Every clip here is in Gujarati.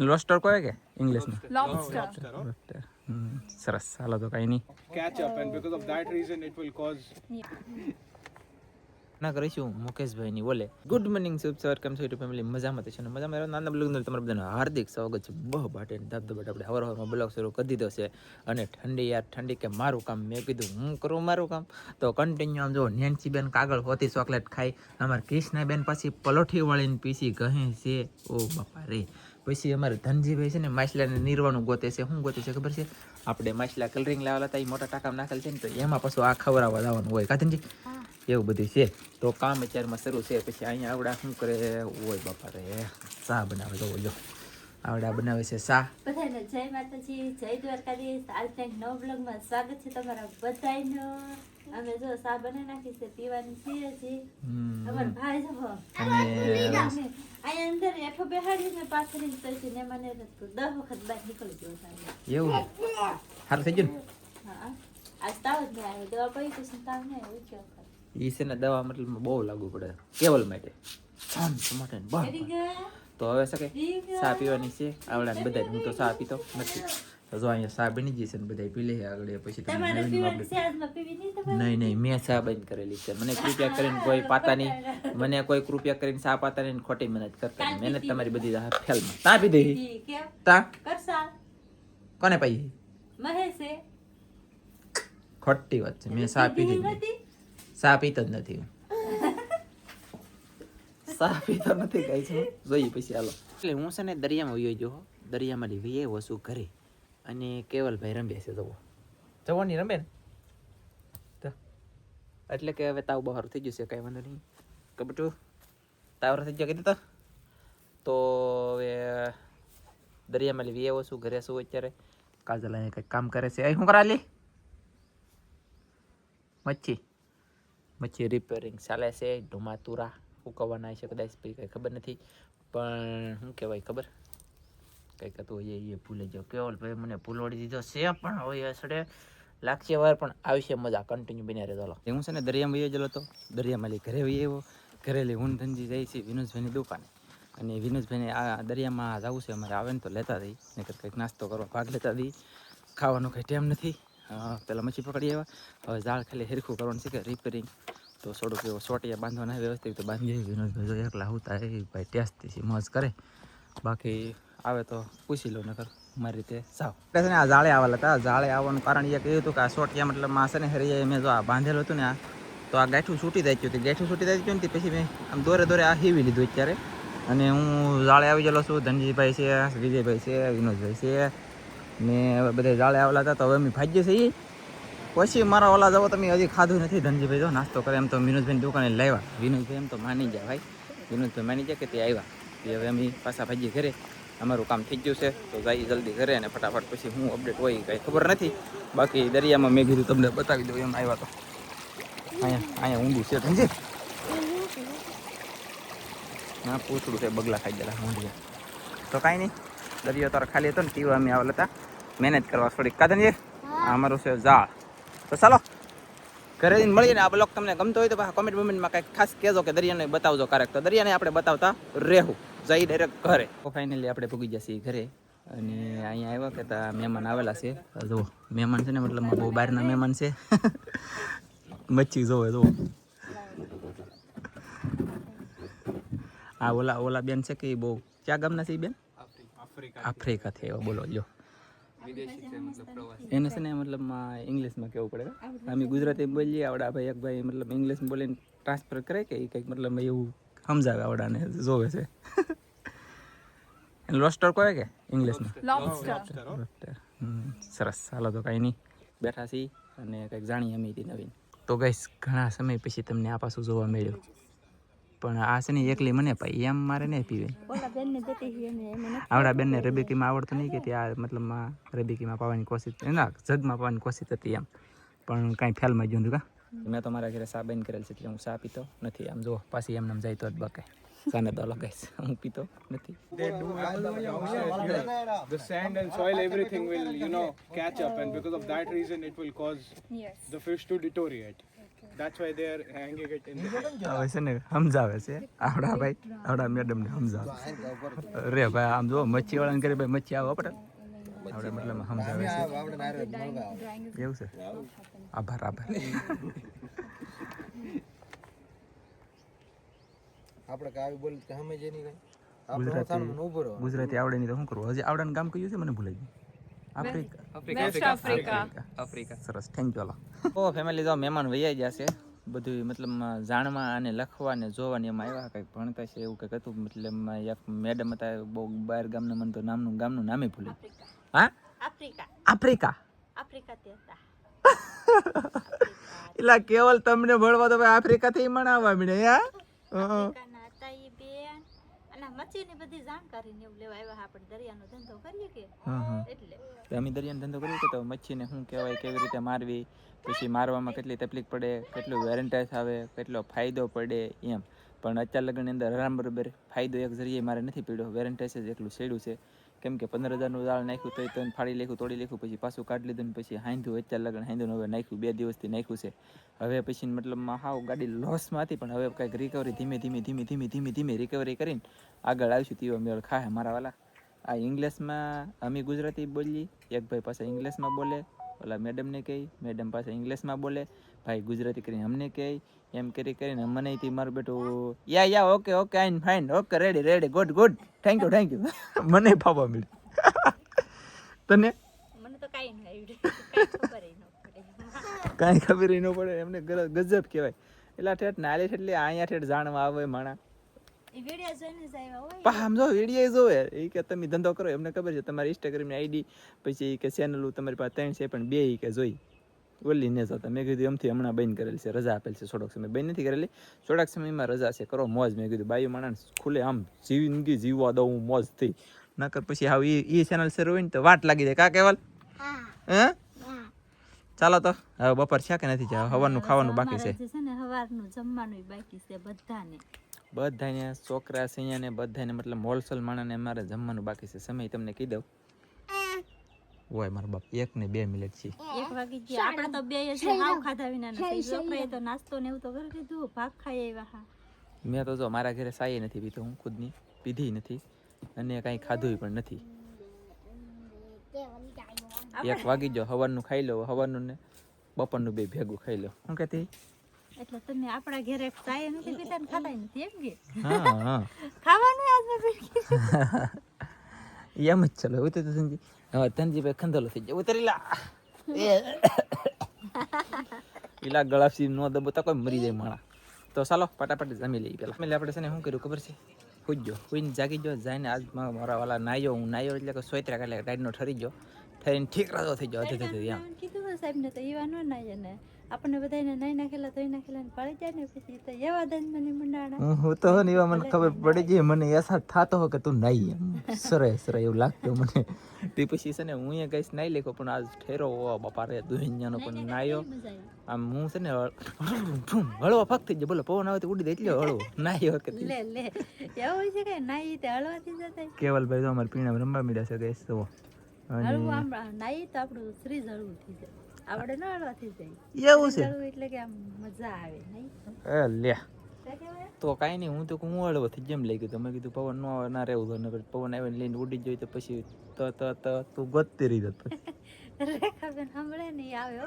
લોસ્ટર કહે કે ઇંગ્લિશમાં લોબસ્ટર સરસ હાલો તો કાંઈ નહીં catch up and because of that reason it will cause ના કરીશું મુકેશભાઈની બોલે ગુડ મોર્નિંગ શુભ સવાર કેમ છો યુટ્યુબ ફેમિલી મજામાં છે અને મજામાં રહ્યો નાના બ્લોગનું તમારા બધાને હાર્દિક સ્વાગત છે બહુ બાટે ધબધબાટ આપણે હવાર હવારમાં બ્લોગ શરૂ કરી દીધો છે અને ઠંડી યાર ઠંડી કે મારું કામ મેં કીધું હું કરું મારું કામ તો કન્ટિન્યુ આમ જો નેન્સી બેન કાગળ હોતી ચોકલેટ ખાઈ અમારા કૃષ્ણાબેન પછી પલોઠી વળીને પીસી કહે છે ઓ બાપા રે પછી અમારે ધનજીભાઈ છે ને માછલાને નીરવાનું ગોતે છે. શું ગોતે છે ખબર છે? આપણે માછલા કલરિંગ લાવેલા હતા એ મોટા ટાંકામાં નાખેલ છે ને તો એમાં પાછું આ ખવડાવવા લાવવાનું હોય. કાધનજી એવું બધું છે. તો કામ અત્યારમાં શરૂ છે. પછી અહીંયા આવડા શું કરે? ઓય બાપા રે. ચા બનાવે તો જો. આવડા બનાવે છે ચા. બધાને જય માતાજી જય દ્વારકાધીશ. આજ નવ બ્લોગમાં સ્વાગત છે તમારા બધાયનું. અમે જો સા બનાવી નાખી છે પીવાની છે હજી. હમ. ભાઈ જો અને અંદર એઠો બેહાડીને પાથરીને પછી ને મને દસ વખત બહાર નીકળી ગયો સાહેબ. એવું સારું થઈ ગયું હા આજ તાવ જ આવ્યો. દવા પડી તો છે ને દવા મતલબ બહુ લાગુ પડે. કેવલ માટે? આમ ટમાટર બહાર તો હવે શકે ચા પીવાની છે. આવડા બધા હું તો સા પીતો નથી. તો જો અહીંયા ચા બની છે ને બધા પી લે આગળ પછી પીવી નહીં નહીં મેં ચા બંધ કરેલી છે. મને કૃપયા કરીને કોઈ પાતા નહીં મને કોઈ કૃપયા કરીને સા પાતા નહીં ખોટી મહેનત કરતા. મહેનત તમારી બધી ફેલમાં. તા પી દઈ તા કોને પાઈ મહેશે? ખોટી વાત છે. મેં સા પીધી સા. પીતો જ નથી. સા પીતો નથી કઈ છે. જોઈએ પછી હાલો. એટલે હું છે ને દરિયામાં વયો ગયો દરિયામાં લઈ વસુ ઘરે. અને કેવલભાઈ રમે છે જવો જવાની રમે ને? તો એટલે કે હવે તાવ બહાર થઈ છે કાંઈ વાંધો નહીં. કબટું તાવર થઈ ગયો કીધું તો? તો હવે દરિયામાં લેવી આવો છું ઘરે છું અત્યારે? કાજલ અહીંયા કંઈક કામ કરે છે. અહીં શું કરા લી મચ્છી. મચ્છી રિપેરિંગ ચાલે છે ઢુમાતુરા ઉકવવાના છે કદાચ કંઈ ખબર નથી. પણ શું કહેવાય ખબર? કંઈક હતું હોય એ ભૂલી જો કેવલ ભાઈ મને ભૂલવાડી દીધો છે પણ હવે અસડે લાગશે વાર, પણ આવશે મજા કન્ટિન્યુ બન્યા રહે ચાલો હું છે ને દરિયામાં વહી ગયેલો હતો. દરિયામાં લઈ ઘરે વહી આવ્યો. ઘરે લઈ હું ધનજી જાય છે વિનોદભાઈની દુકાને. અને વિનોદભાઈને આ દરિયામાં જવું છે, અમારે આવે ને તો લેતા દઈ. નહીતર કંઈક નાસ્તો કરવા ભાગ લેતા દઈ. ખાવાનો કંઈ ટાઈમ નથી. પેલા મચ્છી પકડી આવ્યા. હવે ઝાડ ખાલી હેરખું કરવાનું છે કે રિપેરિંગ તો થોડુંક એવો સોટિયા બાંધવાના વ્યવસ્થિત તો બાંધી વિનોદભાઈ એકલા આવતા એ ભાઈ ટેસ્ટથી મોજ કરે. બાકી આવે તો પૂછી લો નકર મારી રીતે. સાવ છે ને આ જાળે આવેલા હતા જાળે આવવાનું કારણ એ કહ્યું હતું કે આ સોટિયા મતલબમાં છે ને હરિયા મેં જો આ બાંધેલું હતું ને આ, તો આ ગાંઠું છૂટી જાય હતું. ગાંઠું છૂટી જાય ગયું ને પછી મેં આમ દોરે દોરે આ હીવી લીધું અત્યારે. અને હું જાળે આવી ગયેલો છું. ધનજીભાઈ છે, વિજયભાઈ છે, વિનોદભાઈ છે. ને હવે બધા જાળે આવેલા હતા તો હવે અમે ભાગ્ય છે ઈ. પછી મારા ઓલા જવો તમે હજી ખાધું નથી. ધનજીભાઈ જો નાસ્તો કરે. એમ તો વિનોદભાઈની દુકાને લાવ્યા. વિનોદભાઈ એમ તો માની જાય ભાઈ. વિનોદભાઈ માની જાય કે તે આવ્યા. તે હવે અમે પાછા ભાજીએ ઘરે. અમારું કામ થઈ ગયું છે. તો જઈએ જલ્દી ઘરે અને ફટાફટ પછી હું અપડેટ હોય કાંઈ ખબર નથી. બાકી દરિયામાં મેં કીધું તમને બતાવી દઉં એમ આવ્યા તો. અહીંયા અહીંયા ઊંડું છે ધનજી હા પૂછડું છે, બગલા ખાઈ ગયેલા ઊંડિયા તો કાંઈ નહીં. દરિયો તારો ખાલી હતો ને ટીવા અમે આવેલા હતા. મહેનત કરવા થોડીક. કાદનજી, આ અમારું છે ઝાડ. તો ચાલો, ઘરે જઈને મળીએ ને આ બ્લોગ તમને ગમતો હોય તો કોમેન્ટ મોમેન્ટમાં કંઈક ખાસ કહેજો કે દરિયાને બતાવજો ક્યારેક. તો દરિયાને આપણે બતાવતા રહેવું. જઈ ડાયરેક્ટ ઘરે. ફાઇનલી આપણે પૂગી જશે ઘરે. અને અહીંયા આવ્યા કે તા મહેમાન આવેલા છે. જુઓ મહેમાન છે ને મતલબ બહુ બહારના મહેમાન છે. મચ્છી જોવે જુઓ. આ ઓલા ઓલા બેન છે કે એ બહુ ક્યાં ગામના છે એ બેન? આફ્રિકા. આફ્રિકાથી એવા બોલો જો. એને છે ને મતલબ ઇંગ્લિશમાં કેવું પડે? અમે ગુજરાતી બોલીએ આવડા ભાઈ એક ભાઈ મતલબ ઇંગ્લિશ બોલીને ટ્રાન્સફર કરે કે એ કંઈક મતલબ એવું સમજાવે આવડાને જોવે છે. લોસ્ટર કહે કે? ઇંગ્લિશમાં સરસ. ચાલો તો કાંઈ નહીં. બેઠા છીએ અને કંઈક જાણીએ અમે નવીન. તો ગઈશ ઘણા સમય પછી તમને આ પાછું જોવા મળ્યું. પણ આ છે ને એકલી મને પાઈ એમ મારે નહીં પીવે. ઓલા બેનને દેતી હતી એને એમને નથી આવડા બેનને રબીકીમાં આવડતું નહીં કે ત્યાં મતલબમાં રબીકીમાં પાવાની કોશિશ ના જગમાં પાવાની કોશિશ હતી એમ. પણ કાંઈ ફેલમાં ગયું હતું કા? મેં તો મારા ઘરે સા બંધ કરેલ છે એટલે હું સા પીતો નથી. આમ જો પાછી એમને જાય તો જ બકે સાને તો લગાઈશ હું પીતો નથી the sand and soil, everything will, you know, catch up, and because of that reason, it will cause Yes. the fish to deteriorate. That's why they are hanging it in the હવે છે ને સમજાવે છે આવડા ભાઈ આવડા મેડમ ને સમજાવે રે ભાઈ આમ જો મચ્છી વાળાને કરી ભાઈ મચ્છી આવો આપણે આવડે મતલબ સમજાવે છે એવું છે આભાર આભાર આપણે કાવી બોલ કે અમે જેની કઈ. ગુજરાતી- આવડે નહીં તો શું કરવું? હજી આવડાનું ગામ કયું છે મને ભૂલાઈ ગયું. આફ્રિકા. આફ્રિકા. સરસ. થેન્ક યુ ઓ ફેમિલી તો મહેમાન વૈયા ગયા છે. બધું મતલબ જાણવા અને લખવા ને જોવા ને એમાં આવ્યા કંઈક ભણતા છે એવું કંઈક હતું. મતલબ એક મેડમ હતા બહુ બહાર ગામના મને તો નામનું ગામનું નામે ભૂલી હા? આફ્રિકા આફ્રિકા આફ્રિકા તે હતા. એલા કેવલ તમને ભણવા તો ભાઈ આફ્રિકાથી મણાવવા મળે યા આફ્રિકાના હતા ઈ બેન અને મચ્છીની બધી જાણકારી ને એવું લેવા આવ્યા આપણે દરિયાનો ધંધો કરીએ કે? એટલે. અમે દરિયાનો ધંધો કરીએ તો મચ્છીને શું કહેવાય કેવી રીતે મારવી? પછી મારવામાં કેટલી તકલીફ પડે કેટલું વેરંટાઈસ આવે કેટલો ફાયદો પડે એમ. પણ અત્યાર લગ્નની અંદર હરામ બરોબર ફાયદો એક જરીએ મારે નથી પીડ્યો. વેરંટાઈસ જ એકલું છેડ્યું છે. કેમ કે પંદર હજારનું દાળ નાખ્યું તો તને ફાડી લેખું, તોડી લેખું, પછી પાછું કાઢી લીધું પછી હાંધ્યું. અત્યારે લગ્ન હાંધ્યું હવે નાખ્યું, બે દિવસથી નાખ્યું છે. હવે પછી મતલબમાં હાવ ગાડી લોસમાં હતી પણ હવે કંઈક રિકવરી ધીમે ધીમે ધીમે ધીમે ધીમે ધીમે રિકવરી કરીને આગળ આવીશું તેવો મેળ ખાય મારા વાલા. આ ઇંગ્લિશમાં અમે ગુજરાતી બોલીએ, એક ભાઈ પાસે ઇંગ્લિશમાં બોલે, ઓલા મેડમને કહી મેડમ પાસે ઇંગ્લિશમાં બોલે. ભાઈ ગુજરાતી કરીને અમને કહે એમ કરી કરીને મને થી મારું બેટું yeah yeah okay okay I'm fine okay ready ready good good thank you thank you મને ફાવા મળ્યું. તને? મને તો કાંઈ ખબર ન પડે. એમને ગજબ કહેવાય. એટલા ઠેઠ નાલે એટલે અહીંયા ઠેઠ જાણવા આવે માણા. એ વીડિયો જોવે. એ કે તમે ધંધો કરો એમને ખબર છે તમારી ઇન્સ્ટાગ્રામની આઈડી પછી કે ચેનલ તમારી પાસે ત્રણ છે પણ બે કે જોઈ. ઓલી ને જતા. મેં કીધું એમથી હમણાં બંધ કરેલી છે રજા આપેલ છે થોડોક સમય બંધ નથી કરેલી. થોડાક સમયમાં રજા છે કરો મોજ. મેં કીધું બાયું માણસ ખુલે આમ જિંદગી જીવવા દઉં મોજ થઈ નકર પછી હવે ઈ ચેનલ શરૂ હોય ને તો વાટ લાગી જાય. કા કેવલ? હે. ચાલો તો હવે બપોર છે કે નથી જાવ? હવાનું ખાવાનું બાકી છે. અમારે જે છે ને જમવાનું બાકી છે બધાને. બધાને છોકરા સૈયાને બધાને મતલબ હોલસેલ માણસને અમારે જમવાનું બાકી છે. સમય તમને કહી દઉં. હોય મારા બાપ. એક ને બે મિનિટ છે. એક વાગી ગયા. આપણે તો બે છે હાવ ખાધા વિના નથી. છોકરાએ તો નાસ્તો ને એવું તો કરી લીધું ભાગ ખાઈ આવ્યા હા. મેં તો જો મારા ઘરે સાઈ નથી પીતો હું ખુદની પીધી નથી અને કાંઈ ખાધું પણ નથી. એક વાગી જાવ હવારનું ખાઈ લો હવારનું ને બપોરનું બે ભેગું ખાઈ લો. શું કહેતી? એટલે તમે આપણા ઘરે ચાય નથી પીતા ને ખાતા નથી એમ કે? હા હા. ખાવાનું આજ મેં એમ જ ચલો ઉતરી તો સંજી હવે તનજીભાઈ ખંધોલો થઈ જાય ઉતરી લા પેલા ગળાસી નો દબો તો કોઈ મરી જાય માણા તો ચાલો ફટાફટ જમી લઈએ પેલા એટલે આપણે છે ને શું કર્યું ખબર છે ગયો હુઈને જાગી ગયો જઈને આજ મારા વાલા નાયો હું નાયો એટલે કે સોયત્રા કાલે ટાઈડનો ઠરી ગયો ઠરીને ઠીક રાતો થઈ ગયો આપણને બધાને નાઈ નાખેલા ધોઈ નાખેલા ને પડી જાય ને પછી તો એવા દન મને મંડાણા હું તો ને એવા મને ખબર પડી ગઈ મને એસા થતો હો કે તું નાઈ સરે સરે એવું લાગતું મને. તે પછી છે ને હું અહીંયા ગઈશ નાઈ લેખો પણ આજ ઠેરો ઓ બાપા રે દુહિયાનો પણ નાયો. આમ હું છે ને હળવા ફાક થઈ જાય બોલો પવન આવે તો ઉડી દે એટલે હળવો. નાયો કે લે લે. એવું છે કે નાઈ તે હળવાથી જતા કેવલભાઈ તો અમારે પીણા રમવા મીડ્યા છે ગઈશ તો હળવું આમ નાઈ તો આપણું શરીર હળવું થઈ જાય. આપણે ના હળવાથી જાય એવું છે? એટલે કે આમ મજા આવે નહીં? એ લે. તો કાંઈ નહીં હું તો હું હળવો થઈ જેમ લઈ ગયો. તમે મેં કીધું પવન નો આવે ના રહેવું તો પવન આવે લઈને ઉડી જાય તો પછી તો તો તો તું ગોતતી રહી જતો રેખાબેન સાંભળે નહીં આવે હો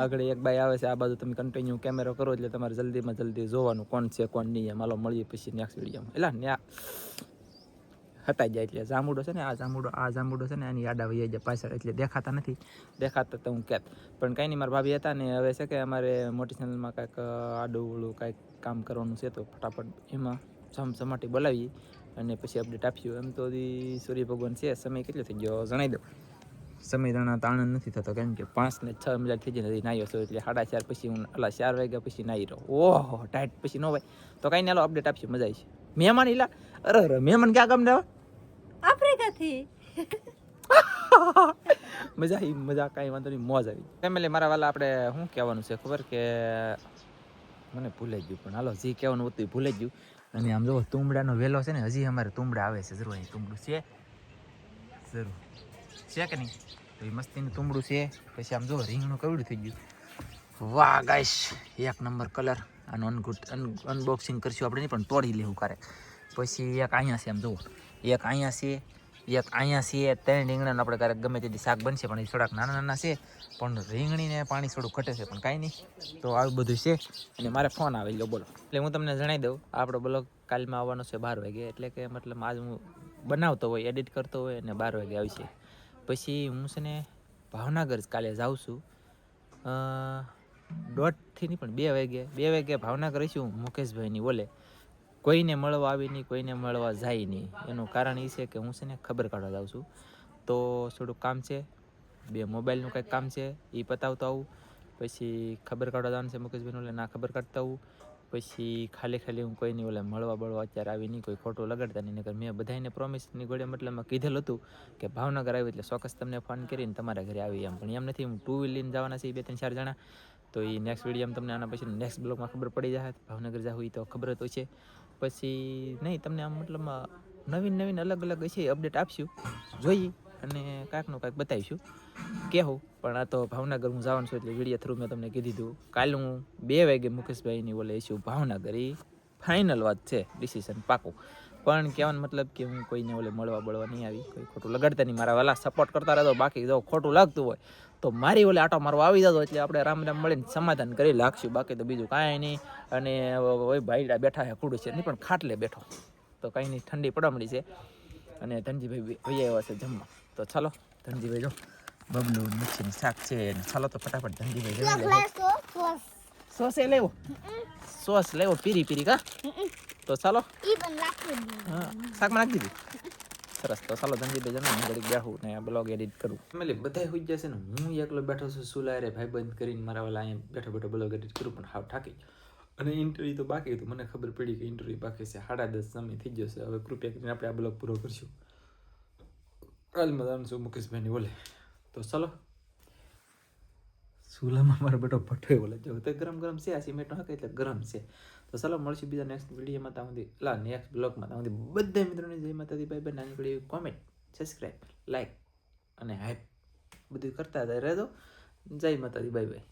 આગળ એક બાઈ આવે છે આ બાજુ તમે કન્ટિન્યુ કેમેરો કરો એટલે તમારે જલ્દીમાં જલ્દી જોવાનું કોણ છે કોણ નહીં એમ. હાલો મળીએ પછી નેક્સ્ટ વિડીયોમાં એટલે ન્યા. હટાઈ જાય એટલે જાંબુડો છે ને, આ જાંબુડો આ જાંબુડો છે ને એની આડા વહી જાય પાછળ એટલે દેખાતા નથી. દેખાતા તો હું કહેત પણ કંઈ નહીં, મારા ભાભી હતા ને, હવે છે કે અમારે મોટી ચેનલમાં કાંઈક આડું કાંઈક કામ કરવાનું છે તો ફટાફટ એમાં સમસમાટી બોલાવીએ અને પછી અપડેટ આપ્યું એમ તો સૂર્ય ભગવાન છે, સમય કેટલો થઈ ગયો? જણાવી દઉં સમય દાણા તાણ નથી થતો કેમ કે પાંચ ને છ મિનિટ થઈ જાય નથી નાહ્યો છું એટલે સાડા ચાર પછી હું અલા ચાર વાગ્યા પછી નાહી રહ્યો. ઓહો, ટાઈટ પછી ન ભાઈ તો કાંઈ હાલો અપડેટ આપશે, મજા આવી મહેમાન ઈલા? અરે અરે મહેમાન ક્યાં કામ દેવા આફ્રિકાથી. મજા આવી મજા કાંઈ વાંધો નહીં મોજ આવી. ફેમિલી મારા વાલા આપણે શું કહેવાનું છે ખબર કે મને ભૂલાઈ ગયું પણ હાલો જે કહેવાનું હતું એ ભૂલાઈ ગયું. અને આમ જો તુંબડાનો વેલો છે ને હજી અમારે તુંબડા આવે છે જરૂર અહીં તુંબડું છે. જરૂર. છે કે નહીં? તો એ મસ્તીનું તુંબડું છે. પછી આમ જો રીંગણું કવડું થઈ ગયું. વાહ ગાઈશ એક નંબર કલર. આનું અનગુટ અનબોક્સિંગ કરશું આપણે નહીં, પણ તોડી લેવું કરે. પછી એક અહીંયા છે, આમ જુઓ. એક અહીંયા છે, એક અહીંયા છે, ત્રણ રીંગણાનું આપણે ક્યારેક ગમે તેથી શાક બનશે, પણ એ થોડાક નાના નાના છે, પણ રીંગણીને પાણી થોડું ઘટે છે, પણ કાંઈ નહીં. તો આવું બધું છે, અને મારે ફોન આવી ગયો બોલો. એટલે હું તમને જણાવી દઉં આપણો બ્લોગ કાલમાં આવવાનો છે બાર વાગે, એટલે કે મતલબ આજ હું બનાવતો હોય એડિટ કરતો હોય, અને બાર વાગે આવશે પછી હું છે ને ભાવનગર કાલે જાઉં છું. દોઢથી નહીં પણ બે વાગે બે વાગે ભાવનગર રહીશું મુકેશભાઈની, બોલે, કોઈને મળવા આવી નહીં, કોઈને મળવા જાય નહીં. એનું કારણ એ છે કે હું છે ને ખબર કાઢવા જાઉં છું. તો થોડુંક કામ છે, બે મોબાઈલનું કંઈક કામ છે એ પતાવતો આવું. પછી ખબર કાઢવા જવાનું છે મુકેશભાઈનું, એટલે ના ખબર કાઢતા આવું. પછી ખાલી ખાલી હું કોઈની ઓલે મળવા બળવા અત્યારે આવી નહીં, કોઈ ખોટું લગાડતા નહીં નગર મેં બધાને પ્રોમિસની ગોળે મતલબમાં કીધેલું હતું કે ભાવનગર આવી એટલે ચોક્કસ તમને ફોન કરીને તમારા ઘરે આવી એમ. પણ એમ નથી, હું ટુ વ્હીલ લઈને જવાના છે બે ત્રણ ચાર જણા. તો એ નેક્સ્ટ વીડિયો તમને આના પછી નેક્સ્ટ બ્લોગમાં ખબર પડી જાય ભાવનગર જાવ તો ખબર તો છે. પછી નહીં, તમને આમ મતલબમાં નવીન નવીન અલગ અલગ છે અપડેટ આપશું. જોઈએ. અને કાંઈકનું કાંઈક બતાવીશું. કહેવું પણ આ તો ભાવનગર હું જવાનું છું એટલે વીડિયો થ્રુ મેં તમને કીધું હતું કાલે હું બે વાગે મુકેશભાઈની ઓલે છું ભાવનગર. એ ફાઇનલ વાત છે ડિસિઝન પાકું. પણ કહેવાનો મતલબ કે હું કોઈને ઓલે મળવા બળવા નહીં આવી. કોઈ ખોટું લગાડતા નહીં. મારા વાલા સપોર્ટ કરતા રહેતો બાકી જો ખોટું લાગતું હોય, તો મારી ઓલે આટો મારવા આવી જતો એટલે આપણે રામ રામ મળીને સમાધાન કરી લાગશું. બાકી તો બીજું કાંઈ નહીં. અને ઓય ભાઈડા બેઠા હે, કુડું છે. નહીં પણ ખાટલે બેઠો. તો કાંઈ નહીં, ઠંડી પડમડી છે. અને ધનજીભાઈ ભાઈ આવ્યા છે જમવા. તો ચાલો ધનજીભાઈ જો બબલું મિક્સીનું શાક છે અને ચાલો તો ફટાફટ ધનજીભાઈ લે સોસ એ લેવો? સોસ લેવો પીરી પીરી કા? તો ચાલો. હા શાકમાં નાખી દીધું? સરસ તો ચાલો ધનજીભાઈ જમે હું ઘડીક બેહું ને આ બ્લોગ એડિટ કરું. ફેમિલી બધા હોઈ જશે ને હું એકલો બેઠો છું સુલારે ભાઈ બંધ કરીને મારા વાલા અહીંયા બેઠો બેઠો બ્લોગ એડિટ કરું પણ હાવ થાકી અને ઇન્ટરવ્યુ તો બાકી હતું મને ખબર પડી કે ઇન્ટરવ્યુ બાકી છે સાડા દસ સમય થઈ જશે હવે કૃપયા કરીને આપણે આ બ્લોગ પૂરો કરશું. કાલમાં જવાનું છું મુકેશભાઈની બોલે તો ચલો સુલામાં મારો બેટો ભઠ્ઠો બોલે જો તો ગરમ ગરમ છે આ સિમેન્ટ હકે એટલે ગરમ છે તો ચાલો મળશું બીજા નેક્સ્ટ વિડીયોમાં ત્યાં સુધી લા નેક્સ્ટ બ્લોગમાં ત્યાં સુધી બધા મિત્રોને જય માતાજી બાય બાય નાની પડી કોમેન્ટ સબસ્ક્રાઈબ લાઈક અને હાઈપ બધું કરતા રહેજો જય માતાજી બાય બાય